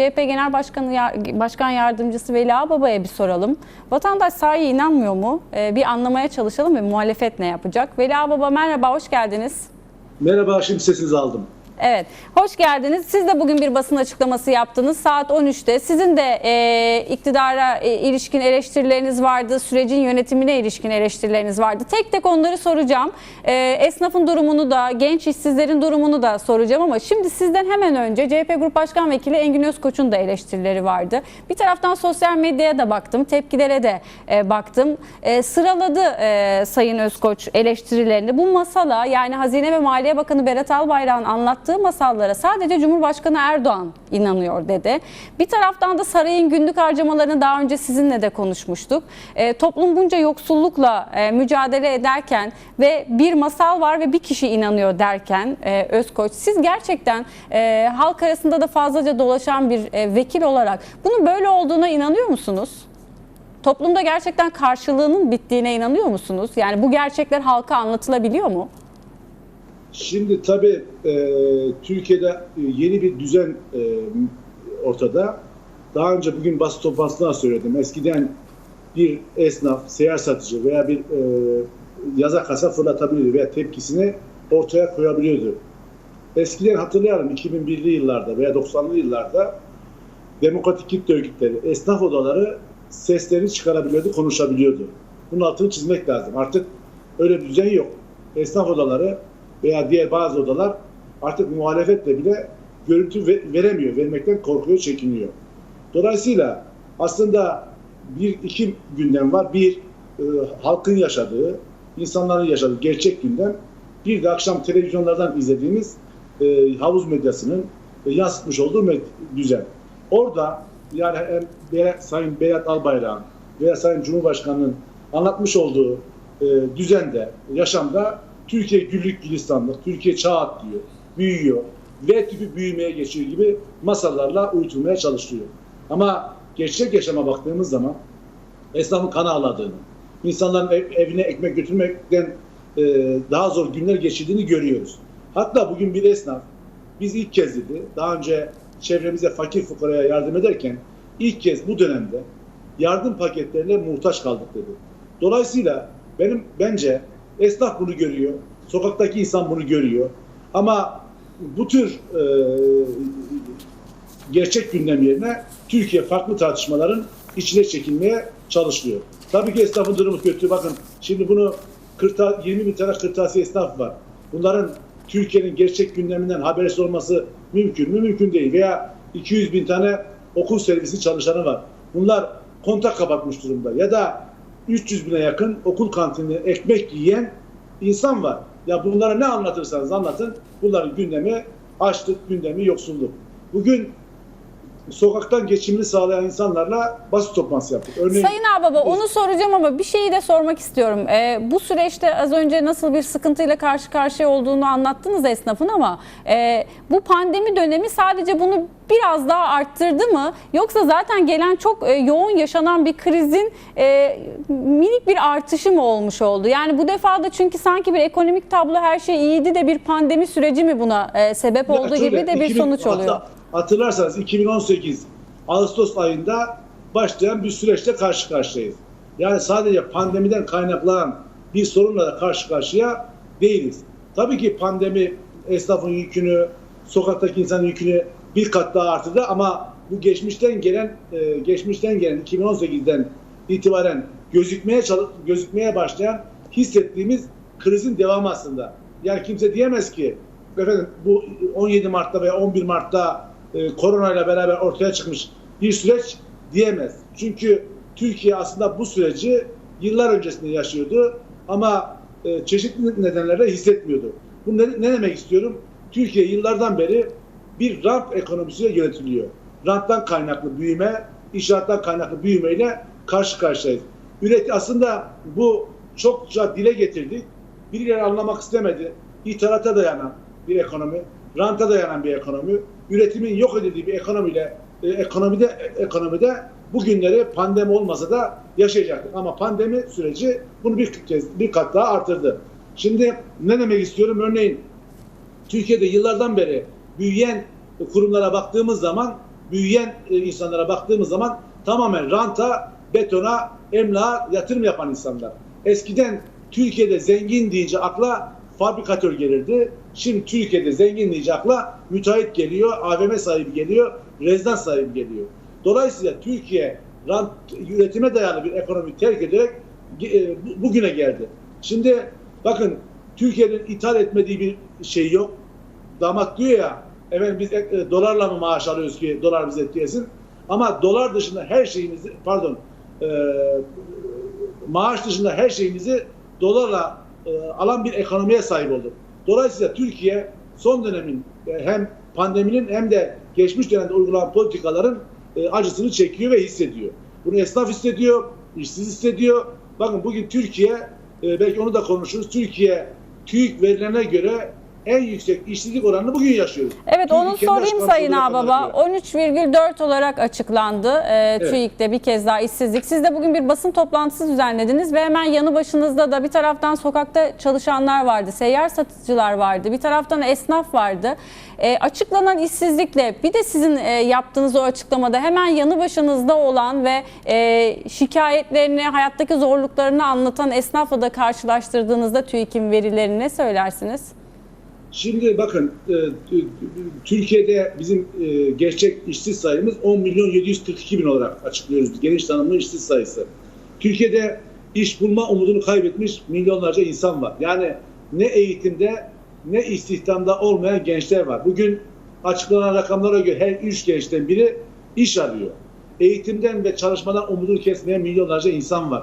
CHP Genel Başkanı Başkan Yardımcısı Veli Ağbaba'ya bir soralım. Vatandaş sahi inanmıyor mu? Ee, bir anlamaya çalışalım ve muhalefet ne yapacak? Veli Ağbaba merhaba, hoş geldiniz. Merhaba, şimdi sesinizi aldım. Evet, hoş geldiniz. Siz de bugün bir basın açıklaması yaptınız saat 13'te. Sizin de e, iktidara e, ilişkin eleştirileriniz vardı, sürecin yönetimine ilişkin eleştirileriniz vardı. Tek tek onları soracağım. E, esnafın durumunu da, genç işsizlerin durumunu da soracağım ama şimdi sizden hemen önce CHP Grup Başkan Vekili Engin Özkoç'un da eleştirileri vardı. Bir taraftan sosyal medyaya da baktım, tepkilere de e, baktım. E, sıraladı e, Sayın Özkoç eleştirilerini. Bu masala yani Hazine ve Maliye Bakanı Berat Albayrak'ın anlattığı masallara sadece Cumhurbaşkanı Erdoğan inanıyor dedi. Bir taraftan da sarayın günlük harcamalarını daha önce sizinle de konuşmuştuk. E, toplum bunca yoksullukla e, mücadele ederken ve bir masal var ve bir kişi inanıyor derken e, Özkoç siz gerçekten e, halk arasında da fazlaca dolaşan bir e, vekil olarak bunun böyle olduğuna inanıyor musunuz? Toplumda gerçekten karşılığının bittiğine inanıyor musunuz? Yani bu gerçekler halka anlatılabiliyor mu? Şimdi tabii e, Türkiye'de e, yeni bir düzen e, ortada. Daha önce bugün basın toplantısında söyledim. Eskiden bir esnaf, seyyar satıcı veya bir e, yaza kasa fırlatabiliyordu veya tepkisini ortaya koyabiliyordu. Eskiden hatırlayalım 2001'li yıllarda veya 90'lı yıllarda demokratik kitle örgütleri, esnaf odaları seslerini çıkarabiliyordu, konuşabiliyordu. Bunun altını çizmek lazım. Artık öyle bir düzen yok. Esnaf odaları veya diğer bazı odalar artık muhalefetle bile görüntü ve- veremiyor, vermekten korkuyor, çekiniyor. Dolayısıyla aslında bir iki gündem var. Bir e, halkın yaşadığı, insanların yaşadığı gerçek gündem. Bir de akşam televizyonlardan izlediğimiz e, havuz medyasının e, yansıtmış olduğu med- düzen. Orada yani hem Be- Sayın Berat Albayrak'ın veya Sayın Cumhurbaşkanı'nın anlatmış olduğu e, düzende, yaşamda Türkiye güllük gülistanlık, Türkiye çağ atlıyor, büyüyor, V tipi büyümeye geçiyor gibi masallarla uyutulmaya çalışılıyor. Ama gerçek yaşama baktığımız zaman esnafın kan ağladığını, insanların ev- evine ekmek götürmekten e, daha zor günler geçirdiğini görüyoruz. Hatta bugün bir esnaf biz ilk kez dedi, daha önce çevremize fakir fukaraya yardım ederken ilk kez bu dönemde yardım paketlerine muhtaç kaldık dedi. Dolayısıyla benim bence esnaf bunu görüyor, sokaktaki insan bunu görüyor. Ama bu tür e, gerçek gündem yerine Türkiye farklı tartışmaların içine çekilmeye çalışılıyor. Tabii ki esnafın durumu kötü. Bakın şimdi bunu kırta, 20 bin tane kırtasiye esnaf var. Bunların Türkiye'nin gerçek gündeminden habersiz olması mümkün mü? Mümkün değil. Veya 200 bin tane okul servisi çalışanı var. Bunlar kontak kapatmış durumda. Ya da 300 bine yakın okul kantininde ekmek yiyen insan var. Ya bunlara ne anlatırsanız anlatın. Bunların gündemi açlık, gündemi yoksulluk. Bugün sokaktan geçimini sağlayan insanlarla basın toplantısı yaptık. Örneğin Sayın Ağbaba onu soracağım ama bir şeyi de sormak istiyorum. Ee, bu süreçte az önce nasıl bir sıkıntıyla karşı karşıya olduğunu anlattınız esnafın ama e, bu pandemi dönemi sadece bunu biraz daha arttırdı mı? Yoksa zaten gelen çok e, yoğun yaşanan bir krizin e, minik bir artışı mı olmuş oldu? Yani bu defa da çünkü sanki bir ekonomik tablo her şey iyiydi de bir pandemi süreci mi buna e, sebep şöyle, gibi de bir 2000 sonuç oluyor. Hatırlarsanız 2018 Ağustos ayında başlayan bir süreçte karşı karşıyayız. Yani sadece pandemiden kaynaklanan bir sorunla da karşı karşıya değiliz. Tabii ki pandemi esnafın yükünü, sokaktaki insanın yükünü bir kat daha arttırdı ama bu geçmişten gelen e, geçmişten gelen 2018'den itibaren gözükmeye gözükmeye başlayan hissettiğimiz krizin devamı aslında. Yani kimse diyemez ki efendim bu 17 Mart'ta veya 11 Mart'ta e, koronayla beraber ortaya çıkmış bir süreç diyemez. Çünkü Türkiye aslında bu süreci yıllar öncesinde yaşıyordu ama e, çeşitli nedenlerle hissetmiyordu. Bu ne, ne demek istiyorum? Türkiye yıllardan beri bir rant ekonomisiyle yönetiliyor. Ranttan kaynaklı büyüme, inşaattan kaynaklı büyümeyle karşı karşıyayız. Üret aslında bu çokça dile getirdik. Birileri anlamak istemedi. İthalata dayanan bir ekonomi, ranta dayanan bir ekonomi, üretimin yok edildiği bir ekonomiyle e, ekonomide ekonomide bugünleri pandemi olmasa da yaşayacaktık. Ama pandemi süreci bunu bir kez bir kat daha artırdı. Şimdi ne demek istiyorum? Örneğin Türkiye'de yıllardan beri büyüyen kurumlara baktığımız zaman büyüyen e, insanlara baktığımız zaman tamamen ranta, betona, emlağa yatırım yapan insanlar. Eskiden Türkiye'de zengin deyince akla fabrikatör gelirdi. Şimdi Türkiye'de zengin deyince akla müteahhit geliyor, AVM sahibi geliyor, rezidans sahibi geliyor. Dolayısıyla Türkiye rant, üretime dayalı bir ekonomi terk ederek e, bu- bugüne geldi. Şimdi bakın Türkiye'nin ithal etmediği bir şey yok. Damat diyor ya efendim biz e, dolarla mı maaş alıyoruz ki dolar bize etkilesin? Ama dolar dışında her şeyimizi pardon e, maaş dışında her şeyimizi dolarla e, alan bir ekonomiye sahip olduk. Dolayısıyla Türkiye son dönemin e, hem pandeminin hem de geçmiş dönemde uygulanan politikaların e, acısını çekiyor ve hissediyor. Bunu esnaf hissediyor, işsiz hissediyor. Bakın bugün Türkiye, e, belki onu da konuşuruz, Türkiye TÜİK verilerine göre en yüksek işsizlik oranını bugün yaşıyoruz. Evet onu TÜİK'in kendi sorayım Sayın Ağbaba. göre. 13,4 olarak açıklandı e, Evet. TÜİK'te bir kez daha işsizlik. Siz de bugün bir basın toplantısı düzenlediniz ve hemen yanı başınızda da bir taraftan sokakta çalışanlar vardı, seyyar satıcılar vardı, bir taraftan esnaf vardı. E, açıklanan işsizlikle bir de sizin e, yaptığınız o açıklamada hemen yanı başınızda olan ve e, şikayetlerini, hayattaki zorluklarını anlatan esnafla da karşılaştırdığınızda TÜİK'in verilerini ne söylersiniz? Şimdi bakın e, e, Türkiye'de bizim e, gerçek işsiz sayımız 10 milyon 742 bin olarak açıklıyoruz. Geniş tanımlı işsiz sayısı. Türkiye'de iş bulma umudunu kaybetmiş milyonlarca insan var. Yani ne eğitimde ne istihdamda olmayan gençler var. Bugün açıklanan rakamlara göre her üç gençten biri iş arıyor. Eğitimden ve çalışmadan umudunu kesmeyen milyonlarca insan var.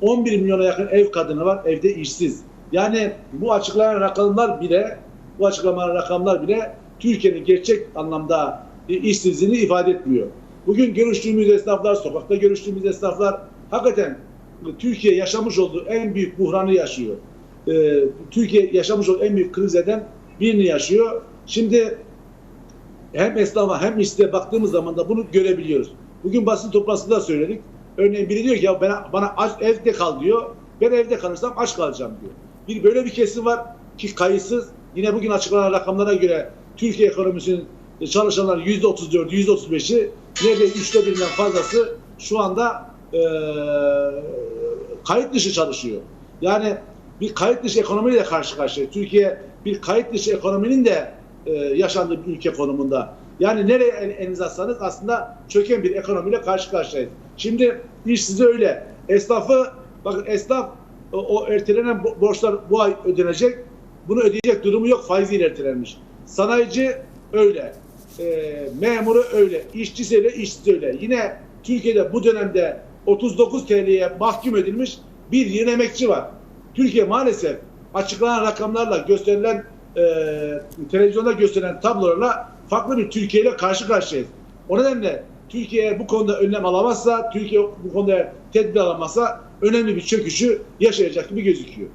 11 milyona yakın ev kadını var, evde işsiz. Yani bu açıklanan rakamlar bile, bu açıklanan rakamlar bile Türkiye'nin gerçek anlamda işsizliğini ifade etmiyor. Bugün görüştüğümüz esnaflar, sokakta görüştüğümüz esnaflar hakikaten Türkiye yaşamış olduğu en büyük buhranı yaşıyor. Ee, Türkiye yaşamış olduğu en büyük krizlerden birini yaşıyor. Şimdi hem esnafa hem işsize baktığımız zaman da bunu görebiliyoruz. Bugün basın toplantısında söyledik. Örneğin biri diyor ki ya bana, bana aç, evde kal diyor. Ben evde kalırsam aç kalacağım diyor. Bir böyle bir kesim var ki kayıtsız. Yine bugün açıklanan rakamlara göre Türkiye ekonomisinin çalışanların yüzde 34, yüzde 35'i neredeyse üçte birinden fazlası şu anda eee kayıt dışı çalışıyor. Yani bir kayıt dışı ekonomiyle karşı karşıya. Türkiye bir kayıt dışı ekonominin de e, yaşandığı bir ülke konumunda. Yani nereye el, elinize atsanız aslında çöken bir ekonomiyle karşı karşıyayız. Şimdi iş size öyle. Esnafı, bakın esnaf o, o ertelenen bo- borçlar bu ay ödenecek. Bunu ödeyecek durumu yok faiziyle ertelenmiş. Sanayici öyle. E, memuru öyle. İşçisi öyle, işsiz öyle. Yine Türkiye'de bu dönemde 39 TL'ye mahkum edilmiş bir yeni emekçi var. Türkiye maalesef açıklanan rakamlarla gösterilen e, televizyonda gösterilen tablolarla farklı bir Türkiye ile karşı karşıyayız. O nedenle Türkiye bu konuda önlem alamazsa, Türkiye bu konuda tedbir alamazsa önemli bir çöküşü yaşayacak gibi gözüküyor.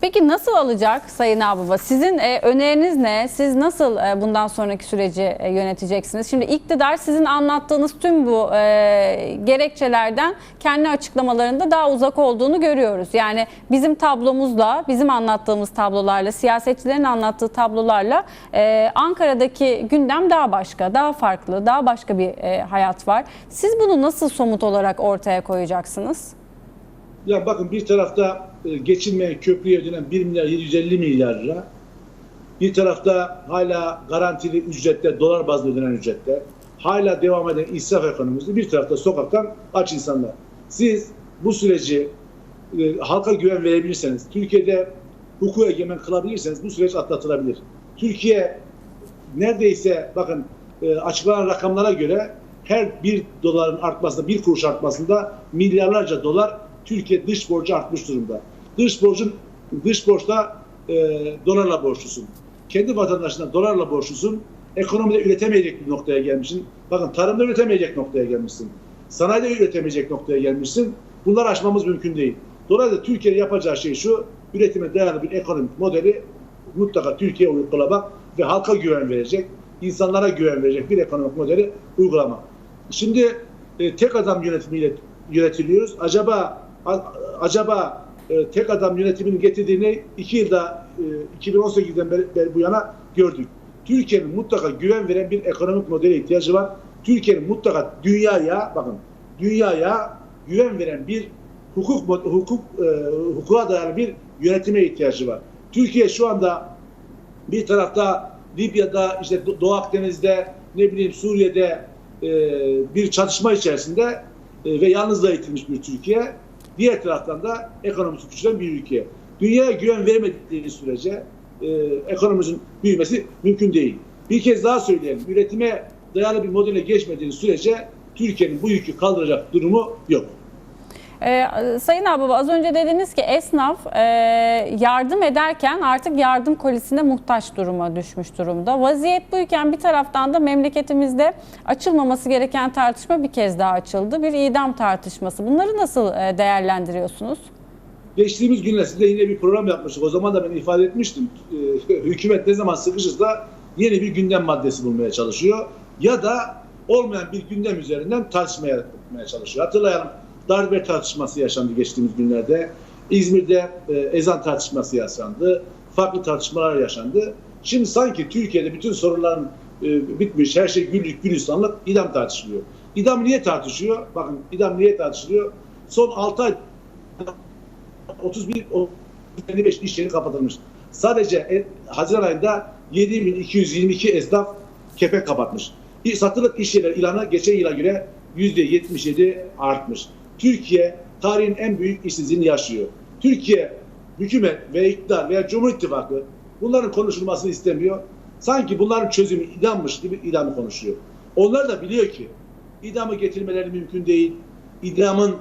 Peki nasıl alacak Sayın Ağbaba? Sizin e, öneriniz ne? Siz nasıl e, bundan sonraki süreci e, yöneteceksiniz? Şimdi iktidar sizin anlattığınız tüm bu e, gerekçelerden kendi açıklamalarında daha uzak olduğunu görüyoruz. Yani bizim tablomuzla, bizim anlattığımız tablolarla, siyasetçilerin anlattığı tablolarla e, Ankara'daki gündem daha başka, daha farklı, daha başka bir e, hayat var. Siz bunu nasıl somut olarak ortaya koyacaksınız? Ya bakın bir tarafta e, geçilmeyen köprüye ödenen 1 milyar 750 milyar lira. Bir tarafta hala garantili ücretler, dolar bazlı ödenen ücretler. Hala devam eden israf ekonomisi. Bir tarafta sokaktan aç insanlar. Siz bu süreci e, halka güven verebilirseniz, Türkiye'de hukuku egemen kılabilirseniz bu süreç atlatılabilir. Türkiye neredeyse bakın e, açıklanan rakamlara göre her bir doların artmasında, bir kuruş artmasında milyarlarca dolar Türkiye dış borcu artmış durumda. Dış borcun dış borçta e, dolarla borçlusun. Kendi vatandaşına dolarla borçlusun. Ekonomide üretemeyecek bir noktaya gelmişsin. Bakın tarımda üretemeyecek noktaya gelmişsin. Sanayide üretemeyecek noktaya gelmişsin. Bunları aşmamız mümkün değil. Dolayısıyla Türkiye'nin yapacağı şey şu, üretime dayalı bir ekonomik modeli mutlaka Türkiye uygulamak ve halka güven verecek, insanlara güven verecek bir ekonomik modeli uygulamak. Şimdi e, tek adam yönetimiyle yönetiliyoruz. Acaba acaba e, tek adam yönetiminin getirdiğini iki yılda e, 2018'den beri, beri bu yana gördük. Türkiye'nin mutlaka güven veren bir ekonomik modele ihtiyacı var. Türkiye'nin mutlaka dünyaya bakın dünyaya güven veren bir hukuk hukuk e, hukuka dayalı bir yönetime ihtiyacı var. Türkiye şu anda bir tarafta Libya'da işte Do- Doğu Akdeniz'de ne bileyim Suriye'de e, bir çatışma içerisinde e, ve yalnızlığa itilmiş bir Türkiye. Diğer taraftan da ekonomisi küçülen bir ülke. Dünyaya güven vermediği sürece e, ekonomimizin büyümesi mümkün değil. Bir kez daha söyleyelim. Üretime dayalı bir modele geçmediği sürece Türkiye'nin bu yükü kaldıracak durumu yok. Ee, Sayın Ağbaba az önce dediniz ki esnaf e, yardım ederken artık yardım kolisine muhtaç duruma düşmüş durumda. Vaziyet buyken bir taraftan da memleketimizde açılmaması gereken tartışma bir kez daha açıldı. Bir idam tartışması. Bunları nasıl e, değerlendiriyorsunuz? Geçtiğimiz günlerde yine bir program yapmıştık. O zaman da ben ifade etmiştim. Ee, hükümet ne zaman sıkışırsa yeni bir gündem maddesi bulmaya çalışıyor. Ya da olmayan bir gündem üzerinden tartışmaya çalışıyor. Hatırlayalım darbe tartışması yaşandı geçtiğimiz günlerde. İzmir'de e, ezan tartışması yaşandı. Farklı tartışmalar yaşandı. Şimdi sanki Türkiye'de bütün sorunların e, bitmiş, her şey güllük gülistanlık idam tartışılıyor. İdam niye tartışıyor? Bakın idam niye tartışılıyor? Son 6 ay 31 o 55 iş yeri kapatılmış. Sadece e, Haziran ayında 7222 esnaf kepek kapatmış. Satılık iş yerleri ilanı geçen yıla göre %77 artmış. Türkiye tarihin en büyük işsizliğini yaşıyor. Türkiye hükümet ve iktidar veya Cumhur İttifakı bunların konuşulmasını istemiyor. Sanki bunların çözümü idammış gibi idamı konuşuyor. Onlar da biliyor ki idamı getirmeleri mümkün değil. İdamın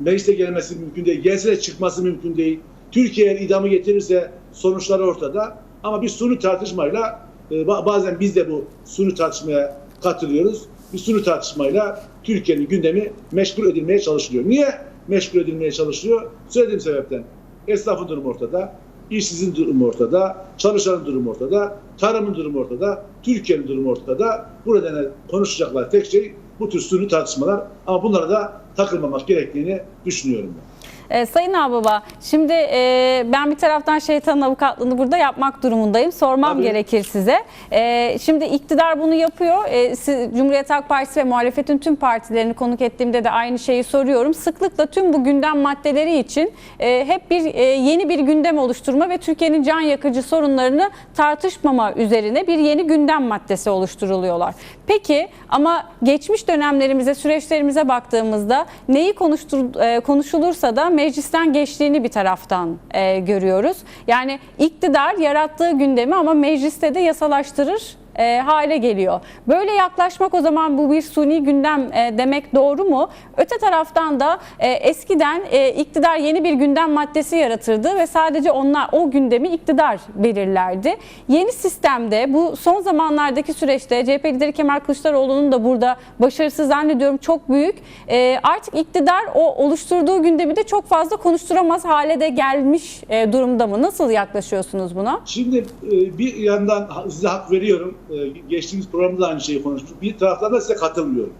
meclise gelmesi mümkün değil. Gelse çıkması mümkün değil. Türkiye idamı getirirse sonuçları ortada. Ama bir suni tartışmayla e, ba- bazen biz de bu suni tartışmaya katılıyoruz. Bir suni tartışmayla Türkiye'nin gündemi meşgul edilmeye çalışılıyor. Niye meşgul edilmeye çalışılıyor? Söylediğim sebepten. Esnafın durumu ortada, işsizin durumu ortada, çalışanın durumu ortada, tarımın durumu ortada, Türkiye'nin durumu ortada. Bu nedenle konuşacaklar tek şey bu tür suni tartışmalar ama bunlara da takılmamak gerektiğini düşünüyorum ben. Ee, Sayın Ağbaba, şimdi e, ben bir taraftan şeytanın avukatlığını burada yapmak durumundayım. Sormam Tabii. gerekir size. E, şimdi iktidar bunu yapıyor. E, siz- Cumhuriyet Halk Partisi ve muhalefetin tüm partilerini konuk ettiğimde de aynı şeyi soruyorum. Sıklıkla tüm bu gündem maddeleri için e, hep bir e, yeni bir gündem oluşturma ve Türkiye'nin can yakıcı sorunlarını tartışmama üzerine bir yeni gündem maddesi oluşturuluyorlar. Peki ama geçmiş dönemlerimize, süreçlerimize baktığımızda neyi konuştur, e, konuşulursa da meclisten geçtiğini bir taraftan e, görüyoruz. Yani iktidar yarattığı gündemi ama mecliste de yasalaştırır e, hale geliyor. Böyle yaklaşmak o zaman bu bir suni gündem e, demek doğru mu? Öte taraftan da e, eskiden e, iktidar yeni bir gündem maddesi yaratırdı ve sadece onlar o gündemi iktidar belirlerdi. Yeni sistemde bu son zamanlardaki süreçte CHP lideri Kemal Kılıçdaroğlu'nun da burada başarısı zannediyorum çok büyük. E, artık iktidar o oluşturduğu gündemi de çok fazla konuşturamaz hale de gelmiş e, durumda mı? Nasıl yaklaşıyorsunuz buna? Şimdi e, bir yandan size hak veriyorum. E, Geçtiğimiz programda da aynı şeyi konuştuk. Bir taraftan da size katılmıyorum.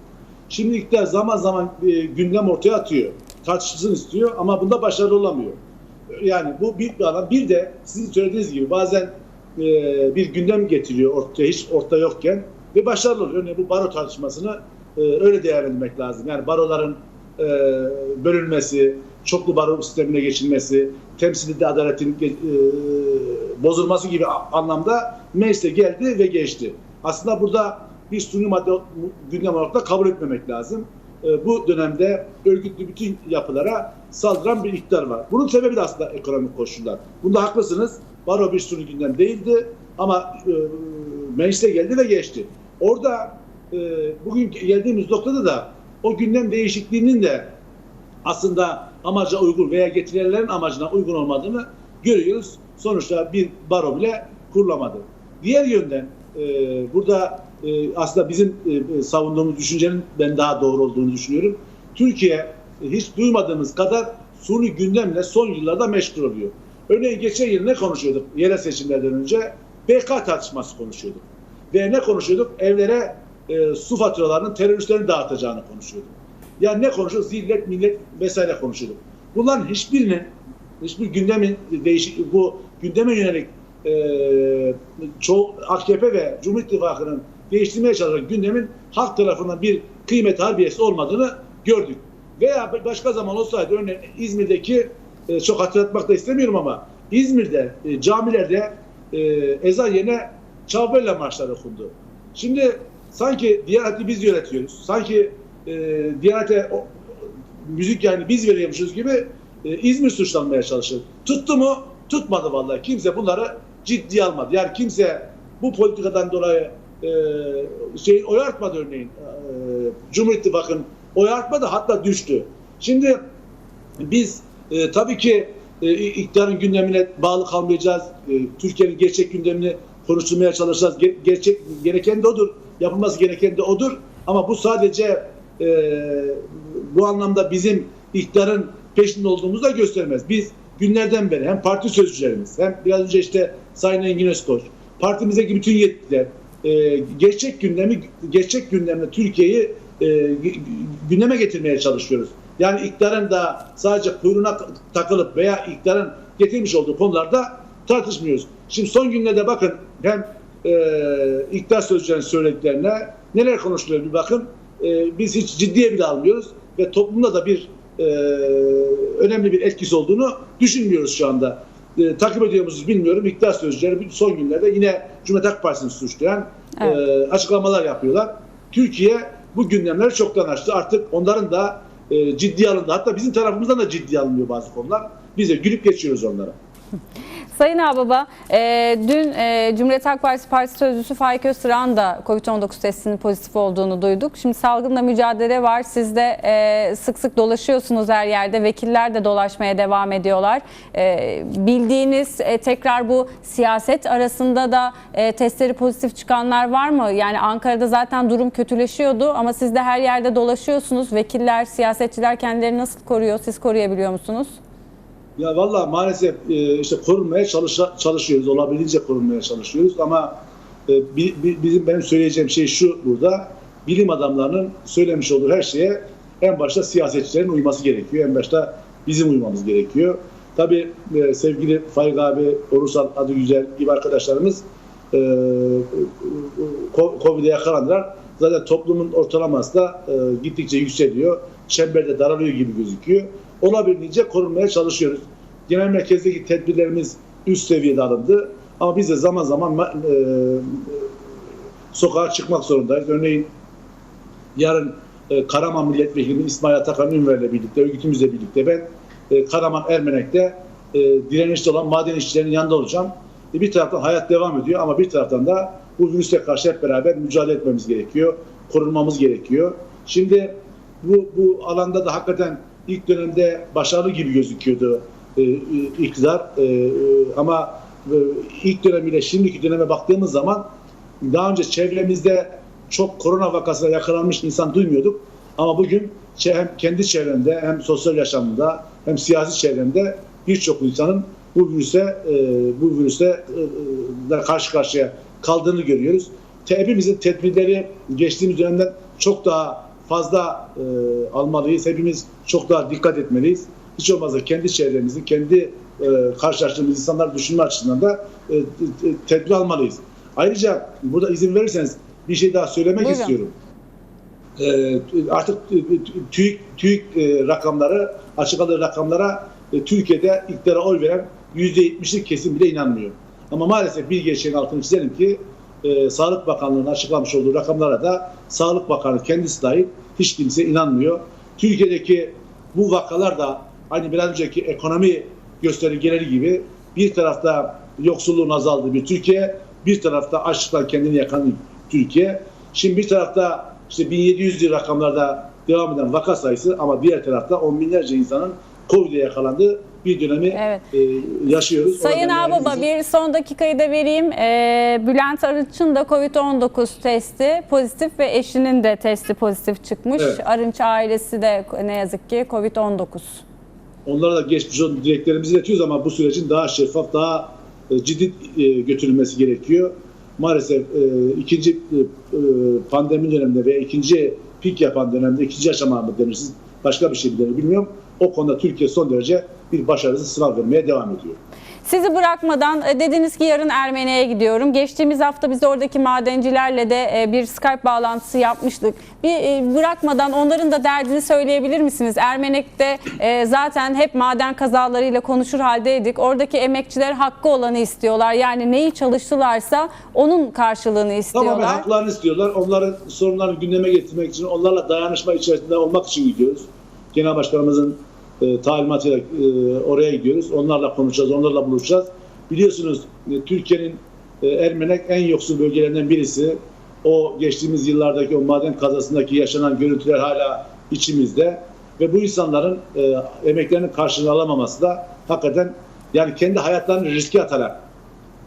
Şimdi iktidar zaman zaman e, gündem ortaya atıyor. Tartışılsın istiyor ama bunda başarılı olamıyor. Yani bu bir alan. Bir de sizin söylediğiniz gibi bazen e, bir gündem getiriyor ortaya hiç orta yokken ve başarılı oluyor. Örneğin bu baro tartışmasını öyle değerlendirmek lazım. Yani baroların e, bölünmesi, çoklu baro sistemine geçilmesi, temsilde adaletin e, bozulması gibi anlamda meclise geldi ve geçti. Aslında burada bir suni madde gündem olarak da kabul etmemek lazım. E, bu dönemde örgütlü bütün yapılara saldıran bir iktidar var. Bunun sebebi de aslında ekonomik koşullar. Bunda haklısınız. Baro bir suni gündem değildi ama e, meclise geldi ve geçti. Orada e, bugün geldiğimiz noktada da o gündem değişikliğinin de aslında amaca uygun veya getirilenlerin amacına uygun olmadığını görüyoruz. Sonuçta bir baro bile kurulamadı. Diğer yönden e, burada e, aslında bizim e, savunduğumuz düşüncenin ben daha doğru olduğunu düşünüyorum. Türkiye e, hiç duymadığımız kadar suni gündemle son yıllarda meşgul oluyor. Örneğin geçen yıl ne konuşuyorduk yerel seçimlerden önce? BK tartışması konuşuyorduk. Ve ne konuşuyorduk? Evlere e, su faturalarının teröristlerin dağıtacağını konuşuyorduk. Yani ne konuşuyorduk? Zillet, millet vesaire konuşuyorduk. Bunların hiçbirinin, hiçbir gündemin değişik, bu gündeme yönelik e, çoğu AKP ve Cumhur İttifakı'nın değiştirmeye çalışan gündemin halk tarafından bir kıymet harbiyesi olmadığını gördük. Veya başka zaman olsaydı örneğin İzmir'deki e, çok hatırlatmak da istemiyorum ama İzmir'de e, camilerde e, ezan yerine Çavbella marşları okundu. Şimdi sanki Diyanet'i biz yönetiyoruz. Sanki e, Diyanet'e o- müzik yani biz veriyormuşuz gibi e, İzmir suçlanmaya çalışır. Tuttu mu? Tutmadı vallahi. Kimse bunları ciddiye almadı. Yani kimse bu politikadan dolayı e, şey oy artmadı örneğin. E, Cumhur İttifakı'nın oy artmadı hatta düştü. Şimdi biz e, tabii ki e, iktidarın gündemine bağlı kalmayacağız. E, Türkiye'nin gerçek gündemini konuşturmaya çalışacağız. Ge- gerçek gereken de odur. Yapılması gereken de odur. Ama bu sadece e, bu anlamda bizim iktidarın peşinde olduğumuzu da göstermez. Biz günlerden beri hem parti sözcülerimiz hem biraz önce işte Sayın Engin Özkoç, partimizdeki bütün yetkililer e, gerçek gündemi gerçek gündemle Türkiye'yi e, gü- gündeme getirmeye çalışıyoruz. Yani iktidarın da sadece kuyruğuna takılıp veya iktidarın getirmiş olduğu konularda tartışmıyoruz. Şimdi son günlerde bakın hem e, iktidar sözcülerinin söylediklerine neler konuşuluyor bir bakın. E, biz hiç ciddiye bile almıyoruz ve toplumda da bir e, önemli bir etkisi olduğunu düşünmüyoruz şu anda. E, takip ediyor musunuz bilmiyorum. İktidar sözcüleri son günlerde yine Cumhuriyet Halk Partisi'ni suçlayan Evet. e, açıklamalar yapıyorlar. Türkiye bu gündemleri çoktan açtı. Artık onların da e, ciddiye alındı. Hatta bizim tarafımızdan da ciddiye alınmıyor bazı konular. Biz de gülüp geçiyoruz onlara. Sayın Ağbaba, e, dün e, Cumhuriyet Halk Partisi Parti Sözcüsü Faik Öztürk'ün da COVID-19 testinin pozitif olduğunu duyduk. Şimdi salgınla mücadele var. Siz de e, sık sık dolaşıyorsunuz her yerde. Vekiller de dolaşmaya devam ediyorlar. E, bildiğiniz e, tekrar bu siyaset arasında da e, testleri pozitif çıkanlar var mı? Yani Ankara'da zaten durum kötüleşiyordu ama siz de her yerde dolaşıyorsunuz. Vekiller, siyasetçiler kendilerini nasıl koruyor? Siz koruyabiliyor musunuz? Ya vallahi maalesef e, işte korunmaya çalışa, çalışıyoruz. Olabildiğince korunmaya çalışıyoruz ama e, bi- bi- bizim benim söyleyeceğim şey şu burada. Bilim adamlarının söylemiş olduğu her şeye en başta siyasetçilerin uyması gerekiyor. En başta bizim uymamız gerekiyor. Tabii e, sevgili Faik abi, Orusan adı güzel gibi arkadaşlarımız e, Covid'e yakalandılar. Zaten toplumun ortalaması da e, gittikçe yükseliyor. Çemberde daralıyor gibi gözüküyor. Olabildiğince korunmaya çalışıyoruz. Genel merkezdeki tedbirlerimiz üst seviyede alındı. Ama biz de zaman zaman ma- e, sokağa çıkmak zorundayız. Örneğin yarın e, Karaman Milletvekili İsmail Atakan Ünver'le birlikte, örgütümüzle birlikte ben e, Karaman Ermenek'te e, direnişte olan maden işçilerinin yanında olacağım. E, bir taraftan hayat devam ediyor ama bir taraftan da bu virüse karşı hep beraber mücadele etmemiz gerekiyor. Korunmamız gerekiyor. Şimdi bu, bu alanda da hakikaten ilk dönemde başarılı gibi gözüküyordu e, e, iktidar. E, e, ama e, ilk dönemiyle şimdiki döneme baktığımız zaman daha önce çevremizde çok korona vakasına yakalanmış insan duymuyorduk. Ama bugün hem kendi çevremde hem sosyal yaşamında hem siyasi çevremde birçok insanın bu virüse e, bu virüse e, e, karşı karşıya kaldığını görüyoruz. Hepimizin tedbirleri geçtiğimiz dönemden çok daha fazla e, almalıyız. Hepimiz çok daha dikkat etmeliyiz. Hiç olmazsa kendi çevremizi, kendi e, karşılaştığımız insanlar düşünme açısından da e, e, tedbir almalıyız. Ayrıca burada izin verirseniz bir şey daha söylemek Buyurun. istiyorum. E, artık TÜİK, TÜİK e, rakamları, açıkladığı rakamlara e, Türkiye'de iktidara oy veren %70'lik kesim bile inanmıyor. Ama maalesef bir gerçeğin altını çizelim ki e, Sağlık Bakanlığı'nın açıklamış olduğu rakamlara da Sağlık Bakanı kendisi dahil hiç kimse inanmıyor. Türkiye'deki bu vakalar da aynı biraz önceki ekonomi göstergeleri gibi bir tarafta yoksulluğun azaldığı bir Türkiye, bir tarafta açlıktan kendini yakan Türkiye. Şimdi bir tarafta işte 1700 rakamlarda devam eden vaka sayısı ama diğer tarafta on binlerce insanın Covid'e yakalandığı bir dönemi Evet. e, yaşıyoruz. Sayın Ağbaba yani bir son dakikayı da vereyim. Ee, Bülent Arınç'ın da COVID-19 testi pozitif ve eşinin de testi pozitif çıkmış. Evet. Arınç ailesi de ne yazık ki COVID-19. Onlara da geçmiş olan dileklerimizi iletiyoruz ama bu sürecin daha şeffaf, daha e, ciddi e, götürülmesi gerekiyor. Maalesef e, ikinci e, e, pandemi döneminde ve ikinci pik yapan dönemde, ikinci aşama mı denir, siz başka bir şey mi denir bilmiyorum. O konuda Türkiye son derece bir başarısız sınav vermeye devam ediyor. Sizi bırakmadan e, dediniz ki yarın Ermeni'ye gidiyorum. Geçtiğimiz hafta biz oradaki madencilerle de e, bir Skype bağlantısı yapmıştık. Bir e, bırakmadan onların da derdini söyleyebilir misiniz? Ermenek'te zaten hep maden kazalarıyla konuşur haldeydik. Oradaki emekçiler hakkı olanı istiyorlar. Yani neyi çalıştılarsa onun karşılığını istiyorlar. Tamamen haklarını istiyorlar. Onların sorunlarını gündeme getirmek için, onlarla dayanışma içerisinde olmak için gidiyoruz. Genel Başkanımızın e, talimatıyla e, oraya gidiyoruz. Onlarla konuşacağız, onlarla buluşacağız. Biliyorsunuz e, Türkiye'nin e, Ermenek en yoksul bölgelerinden birisi. O geçtiğimiz yıllardaki o maden kazasındaki yaşanan görüntüler hala içimizde. Ve bu insanların e, emeklerinin karşılığını alamaması da hakikaten yani kendi hayatlarını riske atarak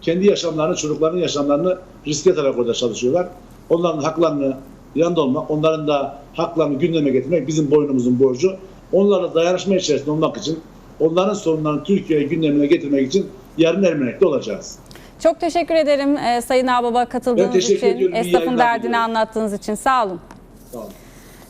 kendi yaşamlarını, çocuklarının yaşamlarını riske atarak orada çalışıyorlar. Onların haklarını yanında olmak, onların da haklarını gündeme getirmek bizim boynumuzun borcu. Onlarla dayanışma içerisinde olmak için, onların sorunlarını Türkiye'ye gündemine getirmek için yarın Ermenek'te olacağız. Çok teşekkür ederim e, Sayın Ağbaba katıldığınız için, ediyorum. Esnafın derdini diliyorum. anlattığınız için. Sağ olun. Sağ olun.